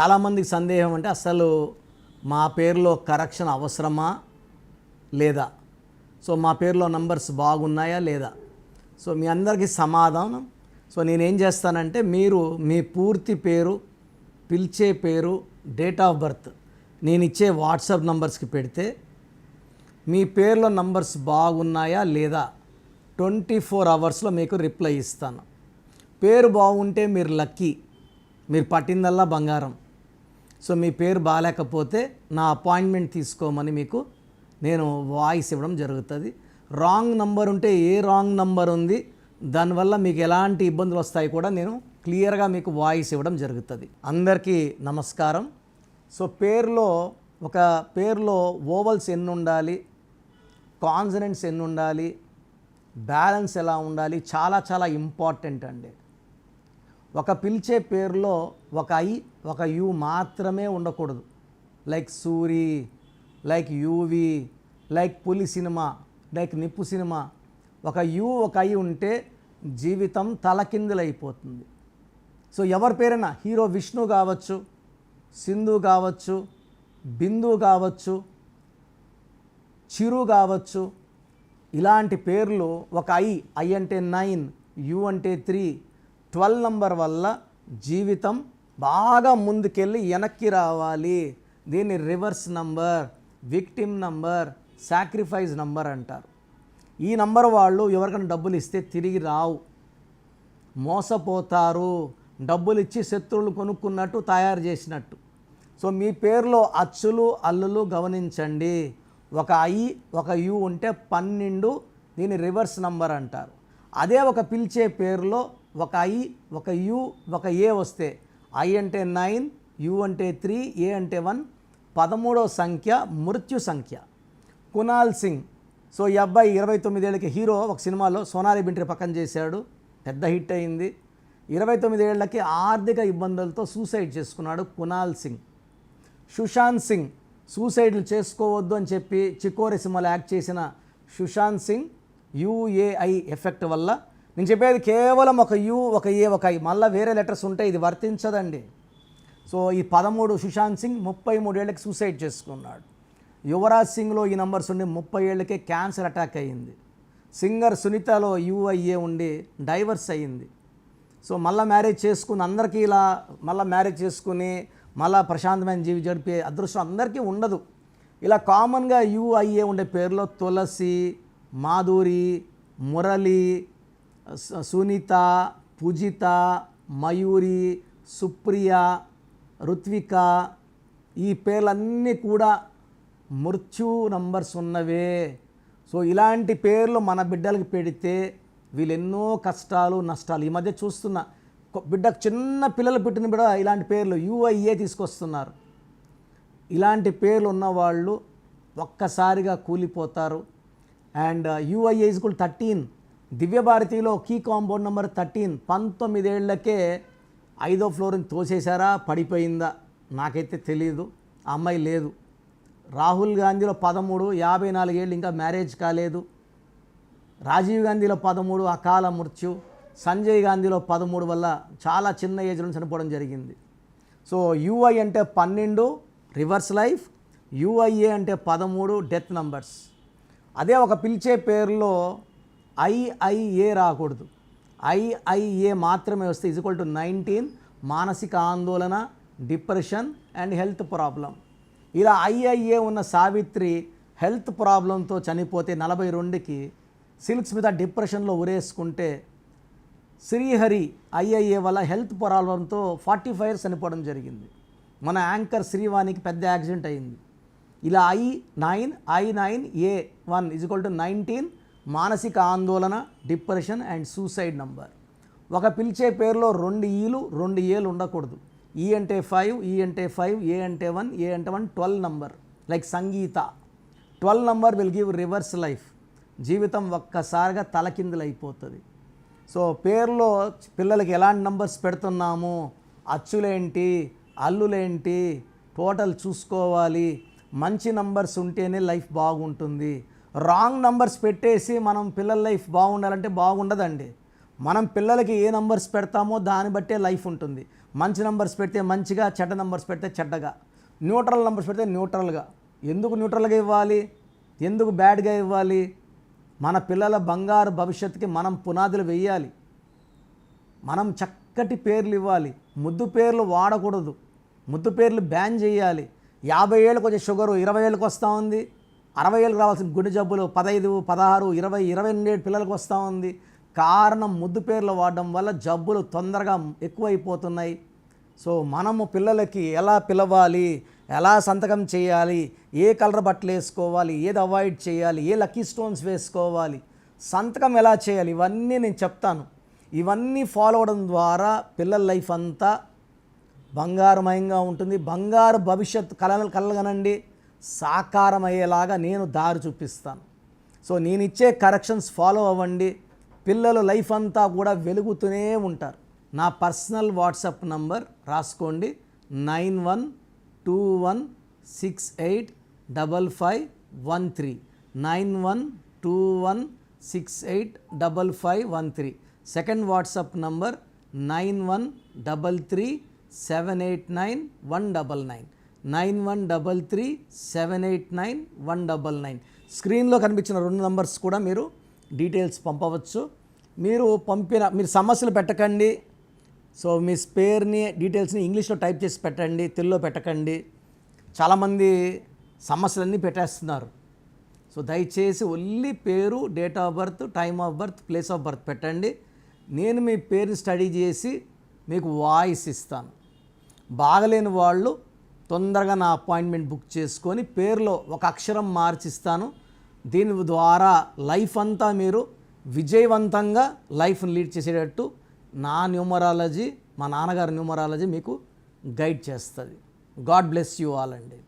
చాలామందికి సందేహం అంటే అసలు మా పేరులో కరెక్షన్ అవసరమా లేదా? సో మా పేరులో నంబర్స్ బాగున్నాయా లేదా? సో మీ అందరికీ సమాధానం. సో నేనేం చేస్తానంటే మీరు మీ పూర్తి పేరు పిలిచే పేరు డేట్ ఆఫ్ బర్త్ నేను ఇచ్చే వాట్సాప్ నంబర్స్కి పెడితే మీ పేర్లో నంబర్స్ బాగున్నాయా లేదా ట్వంటీ ఫోర్ అవర్స్లో మీకు రిప్లై ఇస్తాను. పేరు బాగుంటే మీరు లక్కీ. మీరు పట్టిందల్లా బంగారం. సో మీ పేరు బాగాలేకపోతే నా అపాయింట్మెంట్ తీసుకోమని మీకు నేను వాయిస్ ఇవ్వడం జరుగుతుంది. రాంగ్ నంబర్ ఉంటే ఏ రాంగ్ నంబర్ ఉంది దానివల్ల మీకు ఎలాంటి ఇబ్బందులు వస్తాయి కూడా నేను క్లియర్గా మీకు వాయిస్ ఇవ్వడం జరుగుతుంది. అందరికీ నమస్కారం. సో పేరులో ఒక పేరులో ఓవల్స్ ఎన్ని ఉండాలి కాన్సనెంట్స్ ఎన్ని ఉండాలి బ్యాలెన్స్ ఎలా ఉండాలి చాలా చాలా ఇంపార్టెంట్ అండి. ఒక పిలిచే పేరులో ఒక ఐ ఒక యు మాత్రమే ఉండకూడదు. Like Suri like UV like Puli cinema like Nippu సినిమా. ఒక యు ఒక ఐ ఉంటే జీవితం తలకిందులైపోతుంది. సో ఎవరి పేరైనా హీరో విష్ణు కావచ్చు సింధు కావచ్చు బిందు కావచ్చు చిరు కావచ్చు ఇలాంటి పేర్లు ఒక ఐ ఐ అంటే నైన్ యు అంటే త్రీ ట్వెల్వ్ నంబర్ వల్ల జీవితం బాగా ముందుకెళ్ళి వెనక్కి రావాలి. దీన్ని reverse number victim number sacrifice number అంటారు. ఈ నంబర్ వాళ్ళు ఎవరికైనా డబ్బులు ఇస్తే తిరిగి రావు. మోసపోతారు. డబ్బులు ఇచ్చి శత్రువులు కొనుక్కున్నట్టు తయారు చేసినట్టు. సో మీ పేరులో అచ్చులు అల్లులు గమనించండి. ఒక ఐ ఒక యు ఉంటే పన్నెండు దీని రివర్స్ నంబర్ అంటారు. అదే ఒక పిలిచే పేరులో ఒక ఐ ఒక యు ఒక ఏ వస్తే ఐ అంటే నైన్ యు అంటే త్రీ ఏ అంటే వన్ పదమూడవ సంఖ్య మృత్యు సంఖ్య. కునాల్ సింగ్. సో ఈ అబ్బాయి ఇరవై తొమ్మిదేళ్ళకి హీరో ఒక సినిమాలో సోనాలి బింట్రి పక్కన చేశాడు. పెద్ద హిట్ అయింది. ఇరవై తొమ్మిదేళ్ళకి ఆర్థిక ఇబ్బందులతో సూసైడ్ చేసుకున్నాడు కునాల్ సింగ్. సుశాంత్ సింగ్ సూసైడ్లు చేసుకోవద్దు అని చెప్పి చికోరి సినిమాలో యాక్ట్ చేసిన సుశాంత్ సింగ్ యుఏఐ ఎఫెక్ట్ వల్ల నేను చెప్పేది కేవలం ఒక యు ఒక ఏ ఒక ఐ. మళ్ళీ వేరే లెటర్స్ ఉంటే ఇది వర్తించదండి. సో ఈ పదమూడు సుశాంత్ సింగ్ ముప్పై మూడేళ్ళకి సూసైడ్ చేసుకున్నాడు. యువరాజ్ సింగ్లో ఈ నంబర్స్ ఉండి ముప్పై ఏళ్ళకే క్యాన్సర్ అటాక్ అయ్యింది. సింగర్ సునీతలో యుఐఏ ఉండి డైవర్స్ అయ్యింది. సో మళ్ళీ మ్యారేజ్ చేసుకుని అందరికీ ఇలా మళ్ళీ మ్యారేజ్ చేసుకుని మళ్ళీ ప్రశాంతమైన జీవి గడిపే అదృష్టం అందరికీ ఉండదు. ఇలా కామన్గా యుఐఏ ఉండే పేర్లో తులసి మాధురి మురళి సునీత పూజిత మయూరి సుప్రియ రుత్విక ఈ పేర్లన్నీ కూడా మృత్యు నంబర్స్ ఉన్నవే. సో ఇలాంటి పేర్లు మన బిడ్డలకు పెడితే వీళ్ళెన్నో కష్టాలు నష్టాలు. ఈ మధ్య చూస్తున్న బిడ్డకు చిన్న పిల్లలు పెట్టిన బిడ్డ ఇలాంటి పేర్లు యుఐఏ తీసుకొస్తున్నారు. ఇలాంటి పేర్లు ఉన్నవాళ్ళు ఒక్కసారిగా కూలిపోతారు. అండ్ యుఐఏ ఇస్ కూడా థర్టీన్. దివ్యభారతిలో కీ కాంపౌండ్ నెంబర్ థర్టీన్ పంతొమ్మిదేళ్ళకే ఐదో ఫ్లోర్ని తోసేశారా? పడిపోయిందా? నాకైతే తెలియదు ఆ అమ్మాయి లేదు. రాహుల్ గాంధీలో పదమూడు యాభై నాలుగేళ్ళు ఇంకా మ్యారేజ్ కాలేదు. రాజీవ్ గాంధీలో పదమూడు అకాల మృత్యు. సంజయ్ గాంధీలో పదమూడు వల్ల చాలా చిన్న ఏజ్లో చనిపోవడం జరిగింది. సో యుఐ అంటే పన్నెండు రివర్స్ లైఫ్. యుఐఏ అంటే పదమూడు డెత్ నంబర్స్. అదే ఒక పిలిచే పేరులో ఐఐఏ రాకూడదు. ఐఐఏ మాత్రమే వస్తే ఈజ్వల్ టు నైన్టీన్ మానసిక ఆందోళన డిప్రెషన్ అండ్ హెల్త్ ప్రాబ్లం ఇలా ఐఐఏ ఉన్న సావిత్రి హెల్త్ ప్రాబ్లంతో చనిపోతే నలభై రెండుకి సిల్క్స్ మీద డిప్రెషన్లో ఉరేసుకుంటే శ్రీహరి ఐఐఏ వల్ల హెల్త్ ప్రాబ్లంతో ఫార్టీ ఫైవ్ చనిపోవడం జరిగింది. మన యాంకర్ శ్రీవాణికి పెద్ద యాక్సిడెంట్ అయింది. ఇలా I nine I nine A one equal to nineteen మానసిక ఆందోళన డిప్రెషన్ అండ్ సూసైడ్ నంబర్. ఒక పిలిచే పేరులో రెండు ఈలు రెండు ఏలు ఉండకూడదు. ఈ అంటే ఫైవ్ ఈ అంటే ఫైవ్ ఏ అంటే వన్ ఏ అంటే one twelve number. Like Sangeetha. Twelve number will give reverse life. జీవితం ఒక్కసారిగా తలకిందులు అయిపోతుంది సో పేర్లో పిల్లలకి ఎలాంటి నంబర్స్ పెడుతున్నాము? అచ్చులేంటి? అల్లులేంటి? టోటల్ చూసుకోవాలి. మంచి నంబర్స్ ఉంటేనే లైఫ్ బాగుంటుంది. రాంగ్ నంబర్స్ పెట్టేసి మనం పిల్లల లైఫ్ బాగుండాలంటే బాగుండదండి. మనం పిల్లలకి ఏ నంబర్స్ పెడతామో దాన్ని బట్టే లైఫ్ ఉంటుంది. మంచి నంబర్స్ పెడితే మంచిగా చెడ్డ నంబర్స్ పెడితే చెడ్డగా. న్యూట్రల్ నంబర్స్ పెడితే న్యూట్రల్గా. ఎందుకు న్యూట్రల్గా ఇవ్వాలి? ఎందుకు బ్యాడ్గా ఇవ్వాలి? మన పిల్లల బంగారు భవిష్యత్తుకి మనం పునాదులు వేయాలి. మనం చక్కటి పేర్లు ఇవ్వాలి. ముద్దు పేర్లు వాడకూడదు. ముద్దు పేర్లు బ్యాన్ చేయాలి. యాభై ఏళ్ళకి వచ్చే షుగరు ఇరవై ఏళ్ళకి వస్తూ ఉంది. అరవై ఏళ్ళకి రావాల్సిన గుండె జబ్బులు పదహైదు పదహారు ఇరవై ఇరవై ఎనిమిది పిల్లలకు వస్తూ ఉంది. కారణం ముద్దు పేర్లు వాడడం వల్ల జబ్బులు తొందరగా ఎక్కువైపోతున్నాయి. సో మనము పిల్లలకి ఎలా పిలవాలి ఎలా సంతకం చేయాలి ఏ కలర్ బట్టలు వేసుకోవాలి ఏది అవాయిడ్ చేయాలి ఏ లక్కీ స్టోన్స్ వేసుకోవాలి సంతకం ఎలా చేయాలి ఇవన్నీ నేను చెప్తాను. ఇవన్నీ ఫాలో అవడం ద్వారా పిల్లల లైఫ్ అంతా బంగారమయంగా ఉంటుంది. బంగారు భవిష్యత్తు కళలు కలగనండి సాకారమయ్యేలాగా నేను దారి చూపిస్తాను. సో నేను ఇచ్చే కరెక్షన్స్ ఫాలో అవ్వండి. పిల్లలు లైఫ్ అంతా కూడా వెలుగుతూనే ఉంటారు. నా పర్సనల్ వాట్సాప్ నంబర్ రాసుకోండి. Nine one two one six eight double five one three. Nine one two one six eight double five one three. Second WhatsApp number nine one double three seven eight nine one double nine. Nine one double three seven eight nine one double nine. స్క్రీన్లో కనిపించిన రెండు numbers కూడా మీరు details పంపవచ్చు. మీరు పంపిన మీరు సమస్యలు పెట్టకండి. సో మీ స్పేర్ని డీటెయిల్స్ని ఇంగ్లీష్లో టైప్ చేసి పెట్టండి తెలుగులో పెట్టకండి. చాలామంది సమస్యలన్నీ పెట్టేస్తున్నారు. సో దయచేసి ఓన్లీ పేరు date of birth time of birth place of birth పెట్టండి. నేను మీ పేరుని స్టడీ చేసి మీకు వాయిస్ ఇస్తాను. బాగలేని వాళ్ళు తొందరగా నా అపాయింట్మెంట్ బుక్ చేసుకొని పేరులో ఒక అక్షరం మార్చిస్తాను. దీని ద్వారా లైఫ్ అంతా మీరు విజయవంతంగా లైఫ్ని లీడ్ చేసేటట్టు నా న్యూమరాలజీ మా నాన్నగారి న్యూమరాలజీ మీకు గైడ్ చేస్తుంది. గాడ్ బ్లెస్ యూ ఆల్ అండి.